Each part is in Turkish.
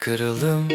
Kırıldım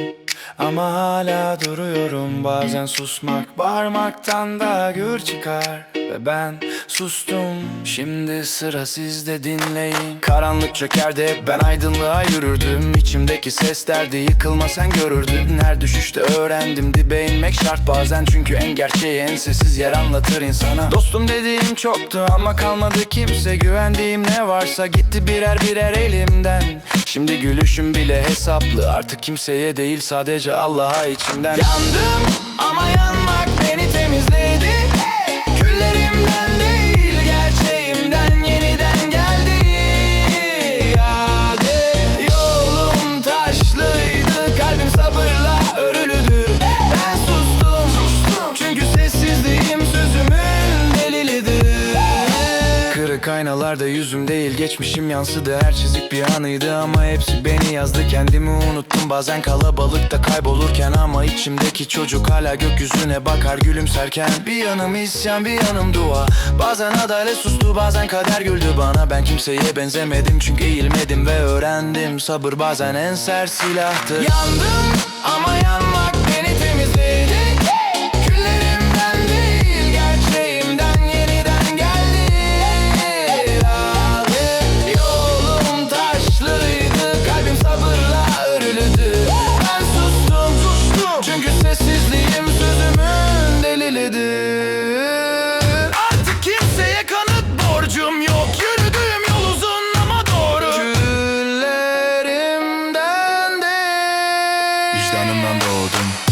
ama hala duruyorum. Bazen susmak bağırmaktan da gür çıkar. Ve ben sustum şimdi sıra sizde dinleyin. Karanlık çökerdi ben aydınlığa yürürdüm. İçimdeki ses derdi yıkılma sen görürdün. Her düşüşte öğrendim dibe inmek şart bazen. Çünkü en gerçeği en sessiz yer anlatır insana. Dostum dediğim çoktu ama kalmadı kimse. Güvendiğim ne varsa gitti birer birer elimden. Şimdi gülüşüm bile hesaplı Artık kimseye değil sadece Allah'a içimden. Yandım ama yanmak Kırık aynalarda yüzüm değil geçmişim yansıdı. Her çizik bir anıydı ama hepsi beni yazdı. Kendimi unuttum bazen kalabalıkta kaybolurken Ama içimdeki çocuk hala gökyüzüne bakar. Gülümserken Bir yanım isyan bir yanım dua. Bazen adalet sustu bazen kader güldü bana. Ben kimseye benzemedim çünkü eğilmedim ve öğrendim. Sabır bazen en sert silahtır. Yandım ama yanmak Vicdanımdan doğdum